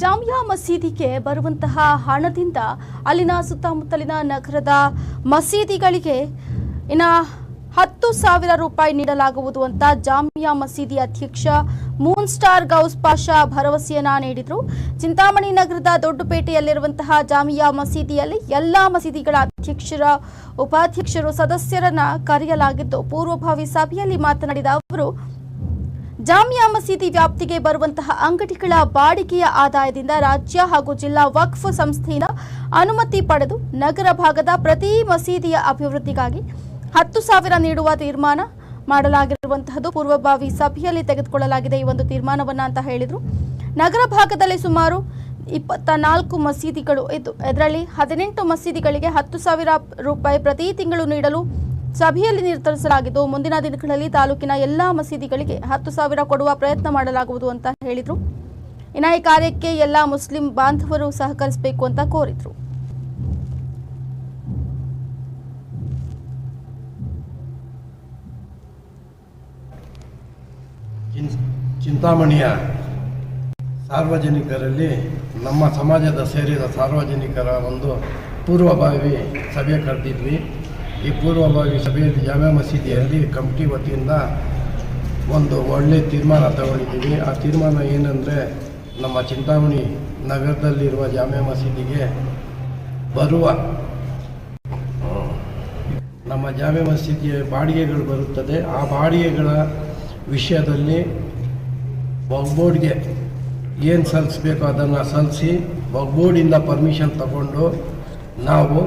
ಜಾಮಿಯಾ ಮಸೀದಿಗೆ ಬರುವಂತಹ ಹಣದಿಂದ ಅಲ್ಲಿನ ಸುತ್ತಮುತ್ತಲಿನ ನಗರದ ಮಸೀದಿಗಳಿಗೆ ಇನ್ನ ಹತ್ತು ಸಾವಿರ ರೂಪಾಯಿ ನೀಡಲಾಗುವುದು ಅಂತ ಜಾಮಿಯಾ ಮಸೀದಿ ಅಧ್ಯಕ್ಷ ಮೂನ್ ಸ್ಟಾರ್ ಗೌಸ್ ಪಾಷಾ ಭರವಸೆಯನ್ನ ನೀಡಿದ್ರು. ಚಿಂತಾಮಣಿ ನಗರದ ದೊಡ್ಡಪೇಟೆಯಲ್ಲಿರುವಂತಹ ಜಾಮಿಯಾ ಮಸೀದಿಯಲ್ಲಿ ಎಲ್ಲಾ ಮಸೀದಿಗಳ ಅಧ್ಯಕ್ಷರ, ಉಪಾಧ್ಯಕ್ಷರು, ಸದಸ್ಯರನ್ನ ಕರೆಯಲಾಗಿದ್ದು, ಪೂರ್ವಭಾವಿ ಸಭೆಯಲ್ಲಿ ಮಾತನಾಡಿದ ಅವರು ಜಾಮಿಯಾ ಮಸೀದಿ ವ್ಯಾಪ್ತಿಗೆ ಬರುವಂತಹ ಅಂಗಡಿಗಳ ಬಾಡಿಗೆಯ ಆದಾಯದಿಂದ ರಾಜ್ಯ ಹಾಗೂ ಜಿಲ್ಲಾ ವಕ್ಫ್ ಸಂಸ್ಥೆಯಿಂದ ಅನುಮತಿ ಪಡೆದು ನಗರ ಭಾಗದ ಪ್ರತಿ ಮಸೀದಿಯ ಅಭಿವೃದ್ಧಿಗಾಗಿ ಹತ್ತು ಸಾವಿರ ನೀಡುವ ತೀರ್ಮಾನ ಮಾಡಲಾಗಿರುವಂತಹದ್ದು ಪೂರ್ವಭಾವಿ ಸಭೆಯಲ್ಲಿ ತೆಗೆದುಕೊಳ್ಳಲಾಗಿದೆ ಈ ಒಂದು ತೀರ್ಮಾನವನ್ನ ಅಂತ ಹೇಳಿದ್ರು. ನಗರ ಭಾಗದಲ್ಲಿ ಸುಮಾರು ಇಪ್ಪತ್ತ ನಾಲ್ಕು ಮಸೀದಿಗಳು ಇದ್ದು ಇದರಲ್ಲಿ ಹದಿನೆಂಟು ಮಸೀದಿಗಳಿಗೆ ಹತ್ತು ಸಾವಿರ ರೂಪಾಯಿ ಪ್ರತಿ ತಿಂಗಳು ನೀಡಲು ಸಭೆಯಲ್ಲಿ ನಿರ್ಧರಿಸಲಾಗಿದ್ದು, ಮುಂದಿನ ದಿನಗಳಲ್ಲಿ ತಾಲೂಕಿನ ಎಲ್ಲಾ ಮಸೀದಿಗಳಿಗೆ ಹತ್ತು ಸಾವಿರ ಕೊಡುವ ಪ್ರಯತ್ನ ಮಾಡಲಾಗುವುದು ಅಂತ ಹೇಳಿದರು. ಇನ್ನು ಈ ಕಾರ್ಯಕ್ಕೆ ಎಲ್ಲಾ ಮುಸ್ಲಿಂ ಬಾಂಧವರು ಸಹಕರಿಸಬೇಕು ಅಂತ ಕೋರಿದರು. ಚಿಂತಾಮಣಿಯ ಸಾರ್ವಜನಿಕರಲ್ಲಿ ನಮ್ಮ ಸಮಾಜದ ಸೇರಿದ ಸಾರ್ವಜನಿಕರ ಒಂದು ಪೂರ್ವಭಾವಿ ಸಭೆ ಕರೆದಿದ್ವಿ. ಈ ಪೂರ್ವಭಾವಿ ಸಭೆಯಲ್ಲಿ ಜಾಮೆ ಮಸೀದಿಯಲ್ಲಿ ಕಮಿಟಿ ವತಿಯಿಂದ ಒಂದು ಒಳ್ಳೆಯ ತೀರ್ಮಾನ ತಗೊಂಡಿದ್ದೀವಿ. ಆ ತೀರ್ಮಾನ ಏನಂದರೆ ನಮ್ಮ ಚಿಂತಾಮಣಿ ನಗರದಲ್ಲಿರುವ ಜಾಮೆ ಮಸೀದಿಗೆ ಬರುವ ನಮ್ಮ ಜಾಮೆ ಮಸೀದಿಯ ಬಾಡಿಗೆಗಳು ಬರುತ್ತದೆ. ಆ ಬಾಡಿಗೆಗಳ ವಿಷಯದಲ್ಲಿ ಬಗ್ಬೋರ್ಡ್ಗೆ ಏನು ಸಲ್ಲಿಸ್ಬೇಕು ಅದನ್ನು ಸಲ್ಲಿಸಿ ಬಗ್ಬೋರ್ಡಿಂದ ಪರ್ಮಿಷನ್ ತಗೊಂಡು ನಾವು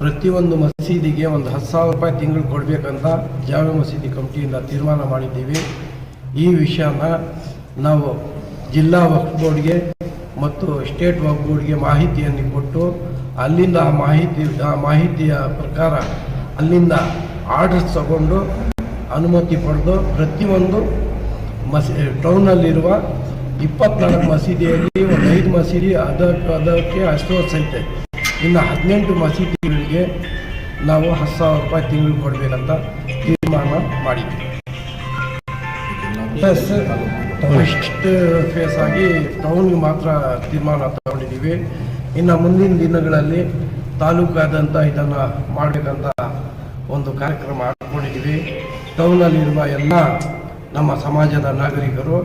ಪ್ರತಿಯೊಂದು ಮಸೀದಿಗೆ ಒಂದು ಹತ್ತು ಸಾವಿರ ರೂಪಾಯಿ ತಿಂಗಳು ಕೊಡಬೇಕಂತ ಜಾಮೆ ಮಸೀದಿ ಕಮಿಟಿಯಿಂದ ತೀರ್ಮಾನ ಮಾಡಿದ್ದೀವಿ. ಈ ವಿಷಯನ ನಾವು ಜಿಲ್ಲಾ ವಕ್ಫ್ ಬೋರ್ಡ್ಗೆ ಮತ್ತು ಸ್ಟೇಟ್ ವಕ್ಫ್ ಬೋರ್ಡ್ಗೆ ಮಾಹಿತಿಯನ್ನು ಕೊಟ್ಟು ಅಲ್ಲಿಂದ ಆ ಮಾಹಿತಿ, ಆ ಮಾಹಿತಿಯ ಪ್ರಕಾರ ಅಲ್ಲಿಂದ ಆರ್ಡರ್ಸ್ ತಗೊಂಡು ಅನುಮತಿ ಪಡೆದು ಪ್ರತಿಯೊಂದು ಮಸಿ, ಟೌನಲ್ಲಿರುವ ಇಪ್ಪತ್ನಾಲ್ಕು ಮಸೀದಿಯಲ್ಲಿ ಒಂದು ಐದು ಮಸೀದಿ ಅದಕ್ಕೆ ಅದಕ್ಕೆ ಅಷ್ಟೋತ್ಸ ಐತೆ ಇನ್ನು ಹದಿನೆಂಟು ಮಸೀದಿಗಳಿಗೆ ನಾವು ಹತ್ತು ಸಾವಿರ ರೂಪಾಯಿ ತಿಂಗಳು ಕೊಡಬೇಕಂತ ತೀರ್ಮಾನ ಮಾಡಿದ್ವಿ. ಪ್ಲಸ್ ಫಸ್ಟ್ ಫೇಸ್ ಆಗಿ ಟೌನ್ಗೆ ಮಾತ್ರ ತೀರ್ಮಾನ ತಗೊಂಡಿದ್ದೀವಿ. ಇನ್ನು ಮುಂದಿನ ದಿನಗಳಲ್ಲಿ ತಾಲೂಕಾದಂಥ ಇದನ್ನು ಮಾಡಬೇಕಂತ ಒಂದು ಕಾರ್ಯಕ್ರಮ ಹಾಕ್ಕೊಂಡಿದ್ದೀವಿ. ಟೌನಲ್ಲಿರುವ ಎಲ್ಲ ನಮ್ಮ ಸಮಾಜದ ನಾಗರಿಕರು